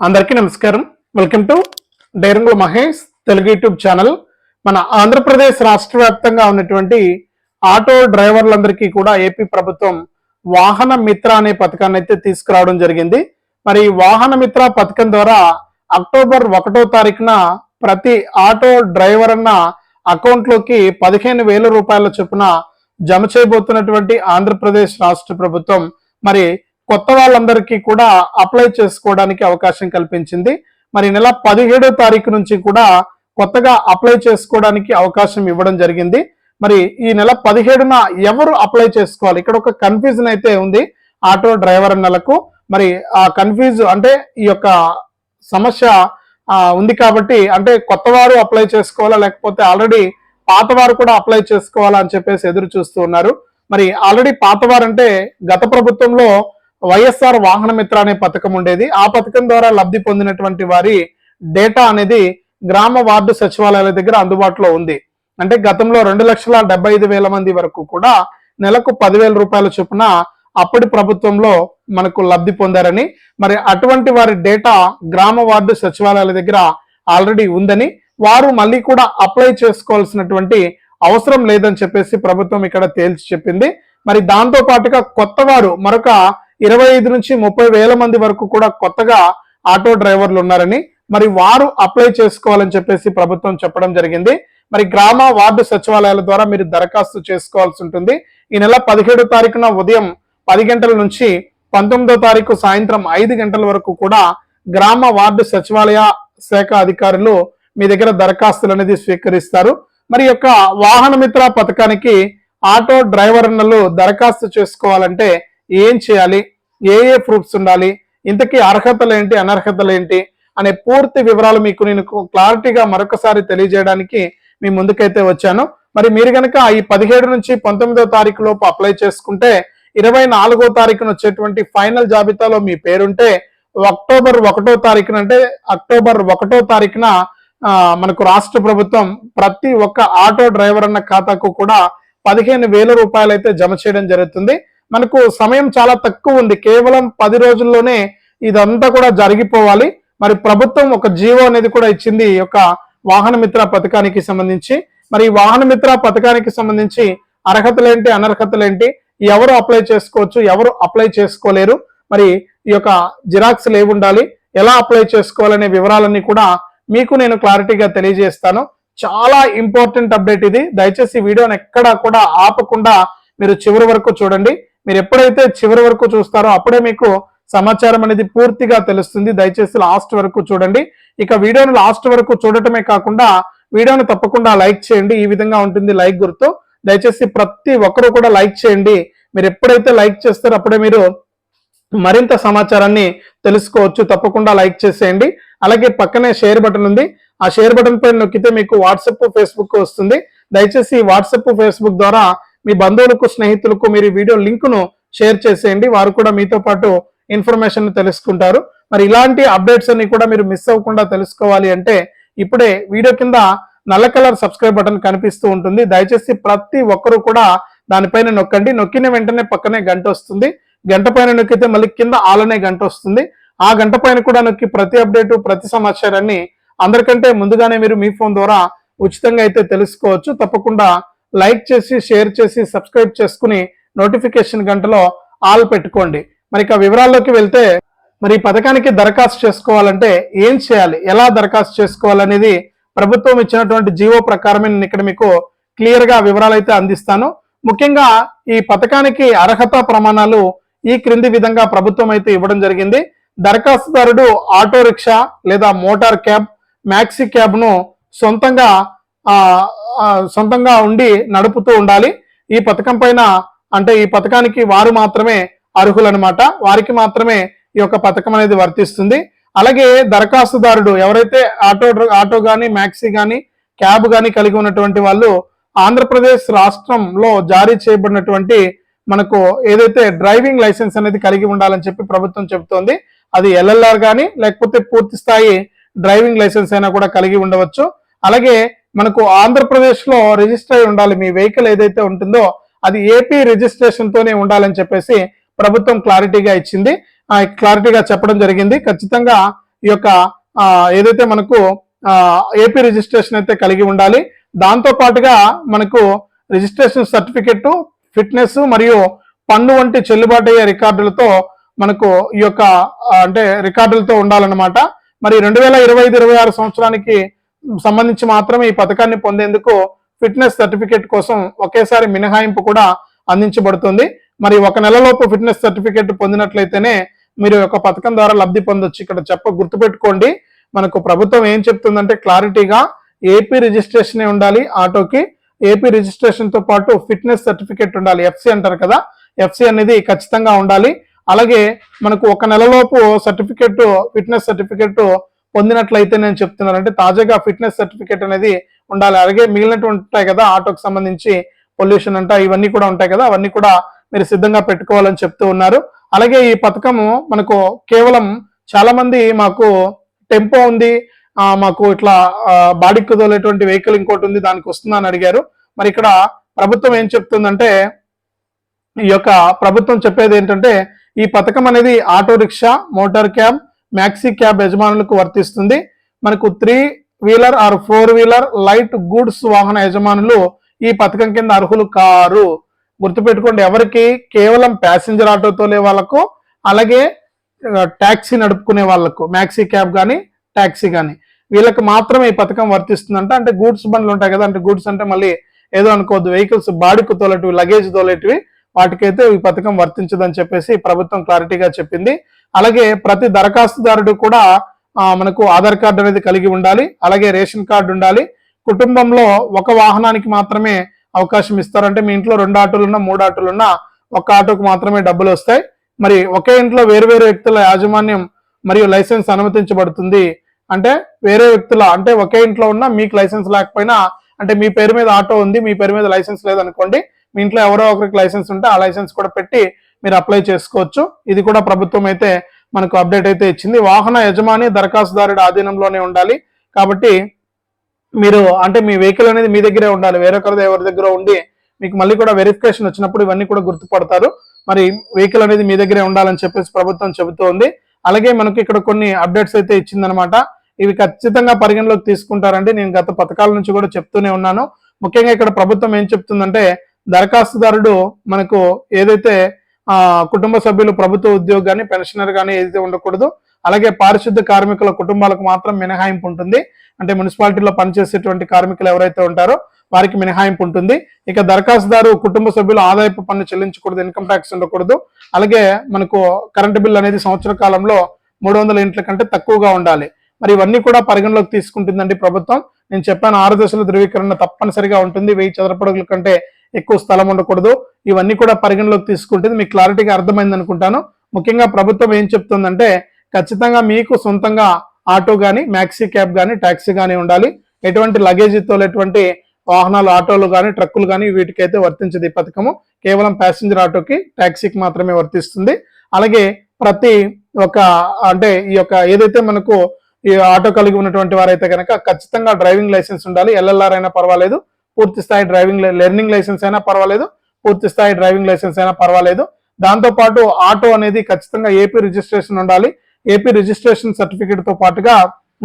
అందరికీ నమస్కారం. Welcome to Dairangula Mahesh Telugu YouTube channel. మన ఆంధ్రప్రదేశ్ రాష్ట్ర వ్యాప్తంగా ఉన్నటువంటి ఆటో డ్రైవర్లందరికీ కూడా ఏపీ ప్రభుత్వం వాహన మిత్ర అనే పథకాన్ని అయితే తీసుకురావడం జరిగింది. మరి వాహన మిత్ర పథకం ద్వారా అక్టోబర్ ఒకటో తారీఖున ప్రతి ఆటో డ్రైవర్ అన్న అకౌంట్లోకి పదిహేను వేల రూపాయల చొప్పున జమ చేయబోతున్నటువంటి ఆంధ్రప్రదేశ్ రాష్ట్ర ప్రభుత్వం. మరి కొత్త వాళ్ళందరికీ కూడా అప్లై చేసుకోవడానికి అవకాశం కల్పించింది. మరి నెల పదిహేడో తారీఖు నుంచి కూడా కొత్తగా అప్లై చేసుకోవడానికి అవకాశం ఇవ్వడం జరిగింది. మరి ఈ నెల పదిహేడున ఎవరు అప్లై చేసుకోవాలి? ఇక్కడ ఒక కన్ఫ్యూజన్ అయితే ఉంది ఆటో డ్రైవర్ అన్నలకు మరి ఆ కన్ఫ్యూజ్ అంటే ఈ యొక్క సమస్య ఉంది కాబట్టి అంటే కొత్త వారు అప్లై చేసుకోవాలా? లేకపోతే ఆల్రెడీ పాతవారు కూడా అప్లై చేసుకోవాలా అని చెప్పేసి ఎదురు చూస్తూ ఉన్నారు. మరి ఆల్రెడీ పాతవారు అంటే గత ప్రభుత్వంలో వైఎస్ఆర్ వాహన మిత్ర అనే పథకం ఉండేది. ఆ పథకం ద్వారా లబ్ధి పొందినటువంటి వారి డేటా అనేది గ్రామ వార్డు సచివాలయాల దగ్గర అందుబాటులో ఉంది. అంటే గతంలో రెండు లక్షల డెబ్బై ఐదు వేల మంది వరకు కూడా నెలకు పదివేల రూపాయల చొప్పున అప్పటి ప్రభుత్వంలో మనకు లబ్ధి పొందారని మరి అటువంటి వారి డేటా గ్రామ వార్డు సచివాలయాల దగ్గర ఆల్రెడీ ఉందని వారు మళ్ళీ కూడా అప్లై చేసుకోవాల్సినటువంటి అవసరం లేదని చెప్పేసి ప్రభుత్వం ఇక్కడ తేల్చి చెప్పింది. మరి దాంతో పాటుగా కొత్త వారు మరొక ఇరవై ఐదు నుంచి ముప్పై వేల మంది వరకు కూడా కొత్తగా ఆటో డ్రైవర్లు ఉన్నారని మరి వారు అప్లై చేసుకోవాలని చెప్పేసి ప్రభుత్వం చెప్పడం జరిగింది. మరి గ్రామ వార్డు సచివాలయాల ద్వారా మీరు దరఖాస్తు చేసుకోవాల్సి ఉంటుంది. ఈ నెల పదిహేడు తారీఖున ఉదయం పది గంటల నుంచి పంతొమ్మిదో తారీఖు సాయంత్రం ఐదు గంటల వరకు కూడా గ్రామ వార్డు సచివాలయ శాఖ అధికారులు మీ దగ్గర దరఖాస్తులు అనేది స్వీకరిస్తారు. మరి యొక్క వాహన మిత్ర పథకానికి ఆటో డ్రైవర్నలు దరఖాస్తు చేసుకోవాలంటే ఏం చేయాలి? ఏ ఏ ప్రూఫ్స్ ఉండాలి? ఇంతకీ అర్హతలు ఏంటి అనర్హతలు ఏంటి అనే పూర్తి వివరాలు మీకు నేను క్లారిటీగా మరొకసారి తెలియజేయడానికి మీ ముందుకైతే వచ్చాను. మరి మీరు కనుక ఈ పదిహేడు నుంచి పంతొమ్మిదో తారీఖు లోపు అప్లై చేసుకుంటే ఇరవై నాలుగో తారీఖున వచ్చేటువంటి ఫైనల్ జాబితాలో మీ పేరుంటే అక్టోబర్ ఒకటో తారీఖున అంటే అక్టోబర్ ఒకటో తారీఖున మనకు రాష్ట్ర ప్రభుత్వం ప్రతి ఒక్క ఆటో డ్రైవర్ అన్న ఖాతాకు కూడా పదిహేను వేల రూపాయలు అయితే జమ చేయడం జరుగుతుంది. మనకు సమయం చాలా తక్కువ ఉంది. కేవలం పది రోజుల్లోనే ఇదంతా కూడా జరిగిపోవాలి. మరి ప్రభుత్వం ఒక జీవో అనేది కూడా ఇచ్చింది ఈ యొక్క వాహన మిత్ర పథకానికి సంబంధించి. మరి ఈ వాహన మిత్ర పథకానికి సంబంధించి అర్హతలేంటి అనర్హతలేంటి ఎవరు అప్లై చేసుకోవచ్చు ఎవరు అప్లై చేసుకోలేరు మరి ఈ యొక్క జిరాక్స్లు ఏవి ఉండాలి ఎలా అప్లై చేసుకోవాలనే వివరాలన్నీ కూడా మీకు నేను క్లారిటీగా తెలియజేస్తాను. చాలా ఇంపార్టెంట్ అప్డేట్ ఇది. దయచేసి వీడియోని ఎక్కడా కూడా ఆపకుండా మీరు చివరి వరకు చూడండి. మీరు ఎప్పుడైతే చివరి వరకు చూస్తారో అప్పుడే మీకు సమాచారం అనేది పూర్తిగా తెలుస్తుంది. దయచేసి లాస్ట్ వరకు చూడండి. ఇక వీడియోను లాస్ట్ వరకు చూడటమే కాకుండా వీడియోను తప్పకుండా లైక్ చేయండి. ఈ విధంగా ఉంటుంది లైక్ గుర్తు. దయచేసి ప్రతి ఒక్కరూ కూడా లైక్ చేయండి. మీరు ఎప్పుడైతే లైక్ చేస్తారో అప్పుడే మీరు మరింత సమాచారాన్ని తెలుసుకోవచ్చు. తప్పకుండా లైక్ చేసేయండి. అలాగే పక్కనే షేర్ బటన్ ఉంది. ఆ షేర్ బటన్ పైన నొక్కితే మీకు వాట్సప్ ఫేస్బుక్ వస్తుంది. దయచేసి వాట్సప్ ఫేస్బుక్ ద్వారా మీ బంధువులకు స్నేహితులకు మీరు ఈ వీడియో లింక్ను షేర్ చేసేయండి. వారు కూడా మీతో పాటు ఇన్ఫర్మేషన్ తెలుసుకుంటారు. మరి ఇలాంటి అప్డేట్స్ అన్ని కూడా మీరు మిస్ అవ్వకుండా తెలుసుకోవాలి అంటే ఇప్పుడే వీడియో కింద నల్ల కలర్ సబ్స్క్రైబ్ బటన్ కనిపిస్తూ ఉంటుంది. దయచేసి ప్రతి ఒక్కరూ కూడా దానిపైన నొక్కండి. నొక్కిన వెంటనే పక్కనే గంట వస్తుంది. గంట పైన నొక్కితే మళ్ళీ కింద ఆలనే గంట వస్తుంది. ఆ గంట పైన కూడా నొక్కి ప్రతి అప్డేటు ప్రతి సమాచారాన్ని అందరికంటే ముందుగానే మీరు మీ ఫోన్ ద్వారా ఉచితంగా అయితే తెలుసుకోవచ్చు. తప్పకుండా లైక్ చేసి షేర్ చేసి సబ్స్క్రైబ్ చేసుకుని నోటిఫికేషన్ గంటలో ఆల్ పెట్టుకోండి. మరి ఇక వివరాల్లోకి వెళ్తే మరి ఈ పథకానికి దరఖాస్తు చేసుకోవాలంటే ఏం చేయాలి? ఎలా దరఖాస్తు చేసుకోవాలనేది ప్రభుత్వం ఇచ్చినటువంటి జీవో ప్రకారమే నేను ఇక్కడ మీకు క్లియర్గా వివరాలు అయితే అందిస్తాను. ముఖ్యంగా ఈ పథకానికి అర్హత ప్రమాణాలు ఈ క్రింది విధంగా ప్రభుత్వం అయితే ఇవ్వడం జరిగింది. దరఖాస్తుదారుడు ఆటో రిక్షా లేదా మోటార్ క్యాబ్ మ్యాక్సీ క్యాబ్ను సొంతంగా సొంతంగా ఉండి నడుపుతూ ఉండాలి. ఈ పథకం పైన అంటే ఈ పథకానికి వారు మాత్రమే అర్హులనమాట వారికి మాత్రమే ఈ యొక్క పథకం అనేది వర్తిస్తుంది. అలాగే దరఖాస్తుదారుడు ఎవరైతే ఆటో డ్ర- ఆటో కానీ మ్యాక్సీ కానీ క్యాబ్ కానీ కలిగి ఉన్నటువంటి వాళ్ళు ఆంధ్రప్రదేశ్ రాష్ట్రంలో జారీ చేయబడినటువంటి మనకు ఏదైతే డ్రైవింగ్ లైసెన్స్ అనేది కలిగి ఉండాలని చెప్పి ప్రభుత్వం చెబుతోంది. అది ఎల్ఎల్ఆర్ కానీ లేకపోతే పూర్తి స్థాయి డ్రైవింగ్ లైసెన్స్ అయినా కూడా కలిగి ఉండవచ్చు. అలాగే మనకు ఆంధ్రప్రదేశ్లో రిజిస్టర్ అయి ఉండాలి. మీ వెహికల్ ఏదైతే ఉంటుందో అది ఏపీ రిజిస్ట్రేషన్తోనే ఉండాలని చెప్పేసి ప్రభుత్వం క్లారిటీగా ఇచ్చింది. ఆ క్లారిటీగా చెప్పడం జరిగింది. ఖచ్చితంగా ఈ యొక్క ఏదైతే మనకు ఏపీ రిజిస్ట్రేషన్ అయితే కలిగి ఉండాలి. దాంతో పాటుగా మనకు రిజిస్ట్రేషన్ సర్టిఫికెట్ ఫిట్నెస్ మరియు పన్ను వంటి చెల్లుబాటు అయ్యే రికార్డులతో మనకు ఈ యొక్క అంటే రికార్డులతో ఉండాలన్నమాట. మరి రెండు వేల ఇరవై ఐదు ఇరవై ఆరు సంవత్సరానికి సంబంధించి మాత్రమే ఈ పథకాన్ని పొందేందుకు ఫిట్నెస్ సర్టిఫికేట్ కోసం ఒకేసారి మినహాయింపు కూడా అందించబడుతుంది. మరి ఒక నెలలోపు ఫిట్నెస్ సర్టిఫికేట్ పొందినట్లయితేనే మీరు ఒక యొక్క పథకం ద్వారా లబ్ధి పొందొచ్చు. ఇక్కడ చెప్ప గుర్తుపెట్టుకోండి. మనకు ప్రభుత్వం ఏం చెప్తుందంటే క్లారిటీగా ఏపీ రిజిస్ట్రేషన్ ఉండాలి ఆటోకి. ఏపీ రిజిస్ట్రేషన్తో పాటు ఫిట్నెస్ సర్టిఫికేట్ ఉండాలి. ఎఫ్సి అంటారు కదా. ఎఫ్సి అనేది ఖచ్చితంగా ఉండాలి. అలాగే మనకు ఒక నెలలోపు సర్టిఫికేట్ ఫిట్నెస్ సర్టిఫికేట్ పొందినట్లయితే నేను చెప్తున్నాను అంటే తాజాగా ఫిట్నెస్ సర్టిఫికేట్ అనేది ఉండాలి. అలాగే మిగిలినటువంటి ఉంటాయి కదా ఆటోకి సంబంధించి పొల్యూషన్ అంట ఇవన్నీ కూడా ఉంటాయి కదా అవన్నీ కూడా మీరు సిద్ధంగా పెట్టుకోవాలని చెప్తూ ఉన్నారు. అలాగే ఈ పథకము మనకు కేవలం చాలా మంది మాకు టెంపో ఉంది ఆ, మాకు ఇట్లా బాడీకి కుదలేటువంటి వెహికల్ ఇంకోటి ఉంది దానికి వస్తుందా అని అడిగారు. మరి ఇక్కడ ప్రభుత్వం ఏం చెప్తుందంటే ఈ యొక్క ప్రభుత్వం చెప్పేది ఏంటంటే ఈ పథకం అనేది auto rickshaw motor cab maxi cab యజమానులకు వర్తిస్తుంది. మనకు three wheeler or four wheeler light goods వాహన యజమానులు ఈ పథకం కింద అర్హులు కారు. గుర్తుపెట్టుకోండి ఎవరికి? కేవలం ప్యాసింజర్ ఆటో తోలే వాళ్ళకు అలాగే ట్యాక్సీ నడుపుకునే వాళ్ళకు మ్యాక్సీ క్యాబ్ కానీ ట్యాక్సీ కానీ వీళ్ళకి మాత్రమే ఈ పథకం వర్తిస్తుందంట. అంటే గూడ్స్ బండ్లు ఉంటాయి కదా అంటే గూడ్స్ అంటే మళ్ళీ ఏదో అనుకోవద్దు. వెహికల్స్ బాడీకి తోలేటివి లగేజ్ తోలేటివి వాటికైతే ఈ పథకం వర్తించదని చెప్పేసి ప్రభుత్వం క్లారిటీగా చెప్పింది. అలాగే ప్రతి దరఖాస్తుదారుడు కూడా మనకు ఆధార్ కార్డు అనేది కలిగి ఉండాలి అలాగే రేషన్ కార్డు ఉండాలి. కుటుంబంలో ఒక వాహనానికి మాత్రమే అవకాశం ఇస్తారు. అంటే మీ ఇంట్లో రెండు ఆటోలు ఉన్నా మూడు ఆటోలు ఉన్నా ఒక ఆటోకు మాత్రమే డబ్బులు వస్తాయి. మరి ఒకే ఇంట్లో వేరు వేరు వ్యక్తుల యాజమాన్యం మరియు లైసెన్స్ అనుమతించబడుతుంది. అంటే వేరే వ్యక్తుల అంటే ఒకే ఇంట్లో ఉన్న మీకు లైసెన్స్ లేకపోయినా అంటే మీ పేరు మీద ఆటో ఉంది మీ పేరు మీద లైసెన్స్ లేదనుకోండి మీ ఇంట్లో ఎవరో ఒకరికి లైసెన్స్ ఉంటే ఆ లైసెన్స్ కూడా పెట్టి మీరు అప్లై చేసుకోవచ్చు. ఇది కూడా ప్రభుత్వం అయితే మనకు అప్డేట్ అయితే ఇచ్చింది. వాహన యజమాని దరఖాస్తుదారుడి ఆధీనంలోనే ఉండాలి. కాబట్టి మీరు అంటే మీ వెహికల్ అనేది మీ దగ్గరే ఉండాలి. వేరొకరిది ఎవరి దగ్గర ఉండి మీకు మళ్ళీ కూడా వెరిఫికేషన్ వచ్చినప్పుడు ఇవన్నీ కూడా గుర్తుపడతారు. మరి వెహికల్ అనేది మీ దగ్గరే ఉండాలని చెప్పేసి ప్రభుత్వం చెబుతోంది. అలాగే మనకి ఇక్కడ కొన్ని అప్డేట్స్ అయితే ఇచ్చిందనమాట ఇవి ఖచ్చితంగా పరిగణలోకి తీసుకుంటారండి. నేను గత పథకాల నుంచి కూడా చెప్తూనే ఉన్నాను. ముఖ్యంగా ఇక్కడ ప్రభుత్వం ఏం చెప్తుందంటే దరఖాస్తుదారుడు మనకు ఏదైతే ఆ కుటుంబ సభ్యులు ప్రభుత్వ ఉద్యోగి కానీ పెన్షనర్ కానీ ఏదైతే ఉండకూడదు అలాగే పారిశుద్ధ కార్మికుల కుటుంబాలకు మాత్రం మినహాయింపు ఉంటుంది. అంటే మున్సిపాలిటీలో పనిచేసేటువంటి కార్మికులు ఎవరైతే ఉంటారో వారికి మినహాయింపు ఉంటుంది. ఇక దరఖాస్తుదారు కుటుంబ సభ్యులు ఆదాయపు పన్ను చెల్లించకూడదు ఇన్కమ్ ట్యాక్స్ ఉండకూడదు. అలాగే మనకు కరెంటు బిల్ అనేది సంవత్సర కాలంలో మూడు వందల ఇంట్ల కంటే తక్కువగా ఉండాలి. మరి ఇవన్నీ కూడా పరిగణలోకి తీసుకుంటుందండి ప్రభుత్వం. నేను చెప్పాను ఆరు దశల ధృవీకరణ తప్పనిసరిగా ఉంటుంది. వెయ్యి చదరపడుగుల కంటే ఎక్కువ స్థలం ఉండకూడదు. ఇవన్నీ కూడా పరిగణలోకి తీసుకుంటే మీకు క్లారిటీగా అర్థమైంది అనుకుంటాను. ముఖ్యంగా ప్రభుత్వం ఏం చెప్తుందంటే ఖచ్చితంగా మీకు సొంతంగా ఆటో కానీ మ్యాక్సీ క్యాబ్ కానీ ట్యాక్సీ కానీ ఉండాలి. ఎటువంటి లగేజ్ తోలేటువంటి వాహనాలు ఆటోలు కానీ ట్రక్కులు కానీ వీటికైతే వర్తించదు ఈ పథకము. కేవలం ప్యాసింజర్ ఆటోకి ట్యాక్సీకి మాత్రమే వర్తిస్తుంది. అలాగే ప్రతి ఒక అంటే ఈ యొక్క ఏదైతే మనకు ఈ ఆటో కలిగి ఉన్నటువంటి వారైతే కనుక ఖచ్చితంగా డ్రైవింగ్ లైసెన్స్ ఉండాలి. ఎల్ఎల్ఆర్ అయినా పర్వాలేదు. పూర్తి స్థాయి డ్రైవింగ్ లెర్నింగ్ లైసెన్స్ అయినా పర్వాలేదు పూర్తి స్థాయి డ్రైవింగ్ లైసెన్స్ అయినా పర్వాలేదు. దాంతోపాటు ఆటో అనేది ఖచ్చితంగా ఏపీ రిజిస్ట్రేషన్ ఉండాలి. ఏపీ రిజిస్ట్రేషన్ సర్టిఫికేట్తో పాటుగా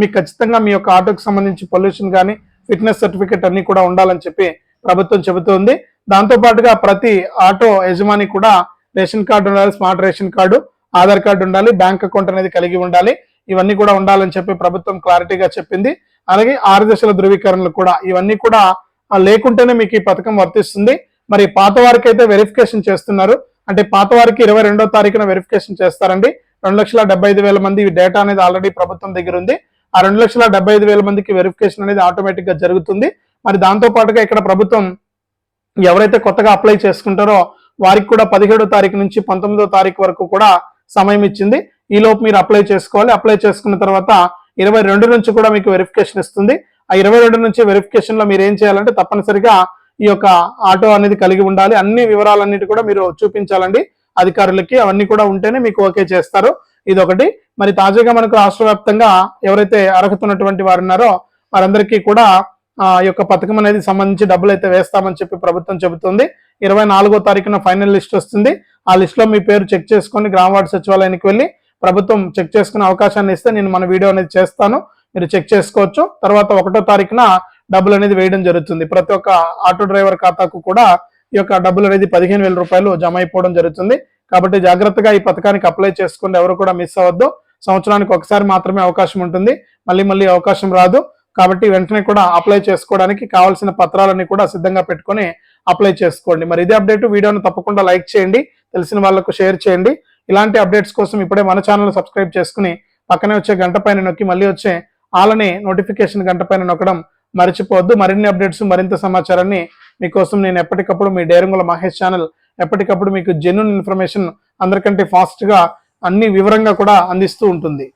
మీకు ఖచ్చితంగా మీ యొక్క ఆటోకి సంబంధించి పొల్యూషన్ కానీ ఫిట్నెస్ సర్టిఫికేట్ అన్ని కూడా ఉండాలని చెప్పి ప్రభుత్వం చెబుతోంది. దాంతోపాటుగా ప్రతి ఆటో యజమాని కూడా రేషన్ కార్డు ఉండాలి smart ration card Aadhaar card ఉండాలి బ్యాంక్ అకౌంట్ అనేది కలిగి ఉండాలి. ఇవన్నీ కూడా ఉండాలని చెప్పి ప్రభుత్వం క్లారిటీగా చెప్పింది. అలాగే ఆరు దశల ధృవీకరణలు కూడా ఇవన్నీ కూడా లేకుంటేనే మీకు ఈ పథకం వర్తిస్తుంది. మరి పాత వారికి అయితే వెరిఫికేషన్ చేస్తున్నారు. అంటే పాత వారికి ఇరవై రెండో తారీఖున వెరిఫికేషన్ చేస్తారండి. రెండు లక్షల డెబ్బై ఐదు వేల మంది డేటా అనేది ఆల్రెడీ ప్రభుత్వం దగ్గర ఉంది. ఆ రెండు లక్షల డెబ్బై ఐదు వేల మందికి వెరిఫికేషన్ అనేది ఆటోమేటిక్గా జరుగుతుంది. మరి దాంతో పాటుగా ఇక్కడ ప్రభుత్వం ఎవరైతే కొత్తగా అప్లై చేసుకుంటారో వారికి కూడా పదిహేడో తారీఖు నుంచి పంతొమ్మిదో తారీఖు వరకు కూడా సమయం ఇచ్చింది. ఈ లోపు మీరు అప్లై చేసుకోవాలి. అప్లై చేసుకున్న తర్వాత ఇరవై రెండు నుంచి కూడా మీకు వెరిఫికేషన్ ఇస్తుంది. ఆ ఇరవై రెండు నుంచి వెరిఫికేషన్లో మీరు ఏం చేయాలంటే తప్పనిసరిగా ఈ యొక్క ఆటో అనేది కలిగి ఉండాలి. అన్ని వివరాలన్నిటి కూడా మీరు చూపించాలండి. అధికారులకి అవన్నీ కూడా ఉంటేనే మీకు ఓకే చేస్తారు. ఇది ఒకటి మరి తాజాగా మనకు రాష్ట్ర వ్యాప్తంగా ఎవరైతే అర్హత ఉన్నటువంటి వారు ఉన్నారో వారందరికీ కూడా ఆ యొక్క పథకం అనేది సంబంధించి డబ్బులు అయితే వేస్తామని చెప్పి ప్రభుత్వం చెబుతుంది. ఇరవై నాలుగో తారీఖున ఫైనల్ లిస్ట్ వస్తుంది. ఆ లిస్ట్లో మీ పేరు చెక్ చేసుకొని గ్రామవార్డు సచివాలయానికి వెళ్ళి ప్రభుత్వం చెక్ చేసుకునే అవకాశాన్ని ఇస్తే నేను మన వీడియో అనేది చేస్తాను. మీరు చెక్ చేసుకోవచ్చు. తర్వాత ఒకటో తారీఖున డబ్బులు అనేది వేయడం జరుగుతుంది. ప్రతి ఒక్క ఆటో డ్రైవర్ ఖాతాకు కూడా ఈ యొక్క డబ్బులు అనేది పదిహేను వేల రూపాయలు జమ అయిపోవడం జరుగుతుంది. కాబట్టి జాగ్రత్తగా ఈ పథకానికి అప్లై చేసుకుని ఎవరు కూడా మిస్ అవ్వద్దు. సంవత్సరానికి ఒకసారి మాత్రమే అవకాశం ఉంటుంది. మళ్ళీ మళ్ళీ అవకాశం రాదు. కాబట్టి వెంటనే కూడా అప్లై చేసుకోవడానికి కావాల్సిన పత్రాలన్నీ కూడా సిద్ధంగా పెట్టుకొని అప్లై చేసుకోండి. మరి ఇదే అప్డేట్. వీడియోను తప్పకుండా లైక్ చేయండి. తెలిసిన వాళ్ళకు షేర్ చేయండి. ఇలాంటి అప్డేట్స్ కోసం ఇప్పుడే మన ఛానల్ సబ్స్క్రైబ్ చేసుకుని పక్కనే వచ్చే గంట పైన నొక్కి మళ్ళీ వచ్చే అలానే నోటిఫికేషన్ గంట పైన నొక్కడం మర్చిపోవద్దు. మరిన్ని అప్డేట్స్ మరింత సమాచారాన్ని మీకోసం నేను ఎప్పటికప్పుడు మీ డేరంగుల మహేష్ ఛానల్ ఎప్పటికప్పుడు మీకు జెన్యున్ ఇన్ఫర్మేషన్ అందరికంటే ఫాస్ట్గా అన్ని వివరంగా కూడా అందిస్తూ ఉంటుంది.